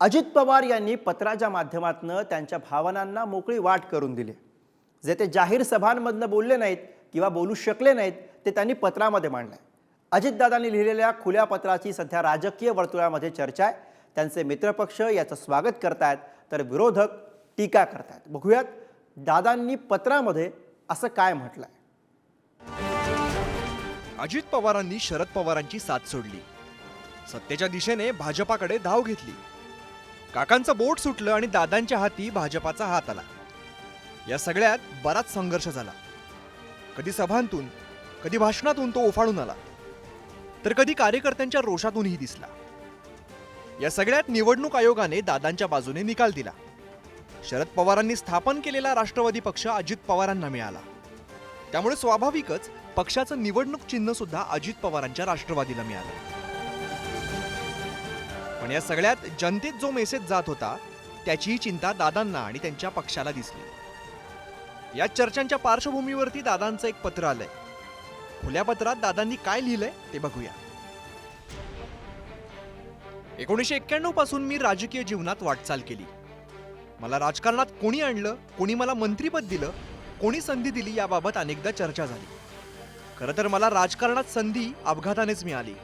अजित पवार यांनी पत्राच्या माध्यमातून त्यांच्या भावनांना मोकळी वाट करून दिली. जे ते जाहीर सभांमधनं बोलले नाहीत किंवा बोलू शकले नाहीत ते त्यांनी पत्रामध्ये मांडलंय. अजितदादांनी लिहिलेल्या खुल्या पत्राची सध्या राजकीय वर्तुळामध्ये चर्चा आहे. त्यांचे मित्रपक्ष याचं स्वागत करतायत तर विरोधक टीका करतायत. बघूयात दादांनी पत्रामध्ये असं काय म्हटलंय. अजित पवारांनी शरद पवारांची साथ सोडली. सत्तेच्या दिशेने भाजपाकडे धाव घेतली. काकांचं बोट सुटलं आणि दादांच्या हाती भाजपाचा हात आला. या सगळ्यात बराच संघर्ष झाला. कधी सभांतून कधी भाषणातून तो उफाळून आला. तर कधी कार्यकर्त्यांच्या रोषातूनही दिसला. या सगळ्यात निवडणूक आयोगाने दादांच्या बाजूने निकाल दिला. शरद पवारांनी स्थापन केलेला राष्ट्रवादी पक्ष अजित पवारांना मिळाला. त्यामुळे स्वाभाविकच पक्षाचं निवडणूक चिन्ह सुद्धा अजित पवारांच्या राष्ट्रवादीला मिळालं. पण या सगळ्यात जनतेत जो मेसेज जात होता त्याचीही चिंता दादांना आणि त्यांच्या पक्षाला दिसली. या चर्चांच्या पार्श्वभूमीवरती दादांचं एक पत्र आलंय. खुल्या पत्रात दादांनी काय लिहिलंय ते बघूया. एकोणीसशे एक्क्याण्णवपासून मी राजकीय जीवनात वाटचाल केली. मला राजकारणात कोणी आणलं कोणी मला मंत्रीपद दिलं कोणी संधी दिली याबाबत अनेकदा चर्चा झाली. खरं तर मला राजकारणात संधी अपघातानेच मिळाली.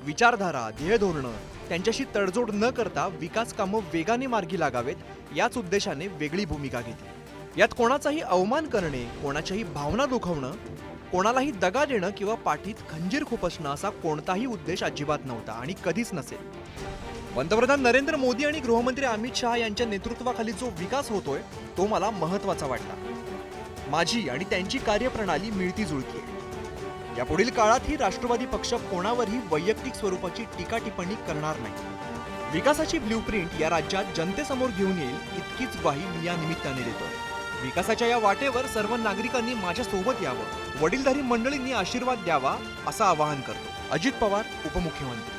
विचारधारा ध्येयधोरणं त्यांच्याशी तडजोड न करता विकास कामं वेगाने मार्गी लागावेत याच उद्देशाने वेगळी भूमिका घेतली. यात कोणाचाही अवमान करणे कोणाच्याही भावना दुखवणं कोणालाही दगा देणं किंवा पाठीत खंजीर खुपसणं असा कोणताही उद्देश अजिबात नव्हता आणि कधीच नसेल. पंतप्रधान नरेंद्र मोदी आणि गृहमंत्री अमित शहा यांच्या नेतृत्वाखाली जो विकास होतोय तो मला महत्त्वाचा वाटला. माझी आणि त्यांची कार्यप्रणाली मिळती जुळती आहे यापुढील काळात ही राष्ट्रवादी पक्ष कोणावरही वैयक्तिक स्वरूपाची टीका टिप्पणी करणार नाही. विकासाची ब्ल्यूप्रिंट या राज्यात जनतेसमोर घेऊन येईल इतकीच ग्वाही मी या निमित्ताने देतोय. विकासाच्या या वाटेवर सर्व नागरिकांनी माझ्या सोबत यावं वडीलधारी मंडळींनी आशीर्वाद द्यावा असं आवाहन करतो. अजित पवार उपमुख्यमंत्री.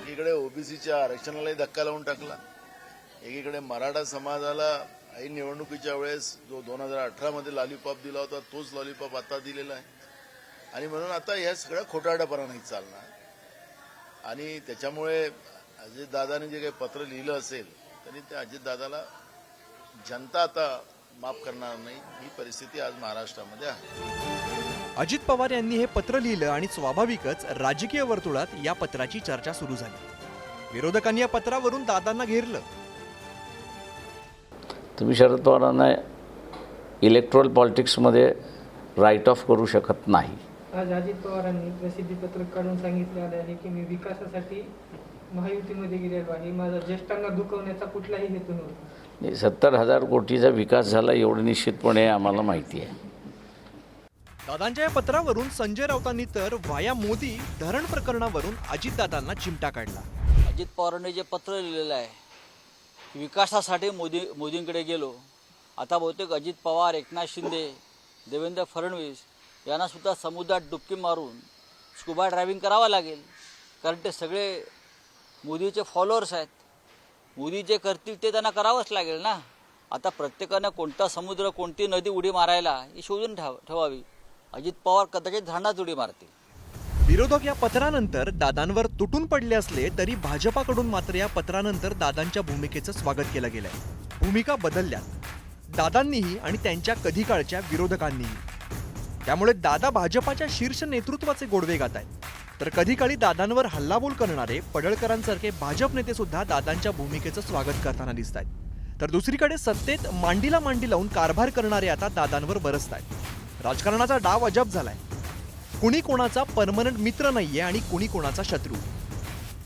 एकीकडे ओबीसीच्या आरक्षणालाही धक्का लावून टाकला. एकीकडे मराठा समाजाला आई निवडणुकीच्या वेळेस जो दोन हजार अठरामध्ये लॉलीपॉप दिला होता तोच लॉलीपॉप आता दिलेला आहे. आणि म्हणून आता या सगळ्या खोटारड्यापणा नाही चालणार. आणि त्याच्यामुळे अजितदादाने जे काही पत्र लिहिलं असेल तरी ते अजितदादाला जनता आता माफ करणार नाही. ही परिस्थिती आज महाराष्ट्रामध्ये आहे. अजित पवार यांनी हे पत्र लिहिलं आणि स्वाभाविकच राजकीय वर्तुळात या पत्राची चर्चा सुरू झाली. विरोधकांनी या पत्रावरून दादांना घेरलं. तुम्ही शरद पवारांना इलेक्ट्रॉल पॉलिटिक्समध्ये राईट ऑफ करू शकत नाही. आज अजित पवारांनी प्रसिद्धीपत्रक काढून सांगितले आहे की मी विकासासाठी महायुतीमध्ये गेलेलो आहे. माझा ज्येष्ठांना दुखवण्याचा कुठलाही हेतू नव्हता. सत्तर हजार कोटीचा विकास झाला एवढं निश्चितपणे आम्हाला माहिती आहे. दादांच्या या पत्रावरून संजय राऊतांनी तर वाया मोदी धरण प्रकरणावरून अजितदादांना चिमटा काढला. अजित पवारांनी जे पत्र लिहिलेलं आहे विकासासाठी मोदी मोदींकडे गेलो. आता बहुतेक अजित पवार एकनाथ शिंदे देवेंद्र फडणवीस यांनासुद्धा समुद्रात डुबकी मारून स्कुबा ड्रायव्हिंग करावं लागेल. कारण ते सगळे मोदीचे फॉलोअर्स आहेत. मोदी जे करतील ते त्यांना करावंच लागेल ना? आता प्रत्येकानं कोणता समुद्र कोणती नदी उडी मारायला ही शोधून ठेव ठेवावी. अजित पवार कदाचित धरणात उडी मारतील. विरोधक या पत्रानंतर दादांवर तुटून पडले असले तरी भाजपाकडून मात्र या पत्रानंतर दादांच्या भूमिकेचं स्वागत केलं गेलंय. भूमिका बदलल्यात. दादांनीही आणि त्यांच्या कधी काळच्या विरोधकांनीही. त्यामुळे दादा भाजपाच्या शीर्ष नेतृत्वाचे गोडवे गात आहेत. तर कधी काळी दादांवर हल्लाबोल करणारे पडळकरांसारखे भाजप नेते सुद्धा दादांच्या भूमिकेचं स्वागत करताना दिसत आहेत तर दुसरीकडे सत्तेत मांडीला मांडी लावून कारभार करणारे आता दादांवर बरसत आहेत राजकारणाचा डाव अजब झालाय. कुणी कोणाचा परमनंट मित्र नाहीये आणि कुणी कोणाचा शत्रू.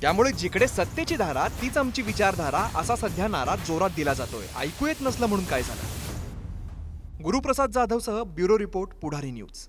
त्यामुळे जिकडे सत्तेची धारा तीच आमची विचारधारा असा सध्या नारा जोरात दिला जातोय. ऐकू येत नसलं म्हणून काय झालं? गुरुप्रसाद जाधवसह ब्युरो रिपोर्ट पुढारी न्यूज.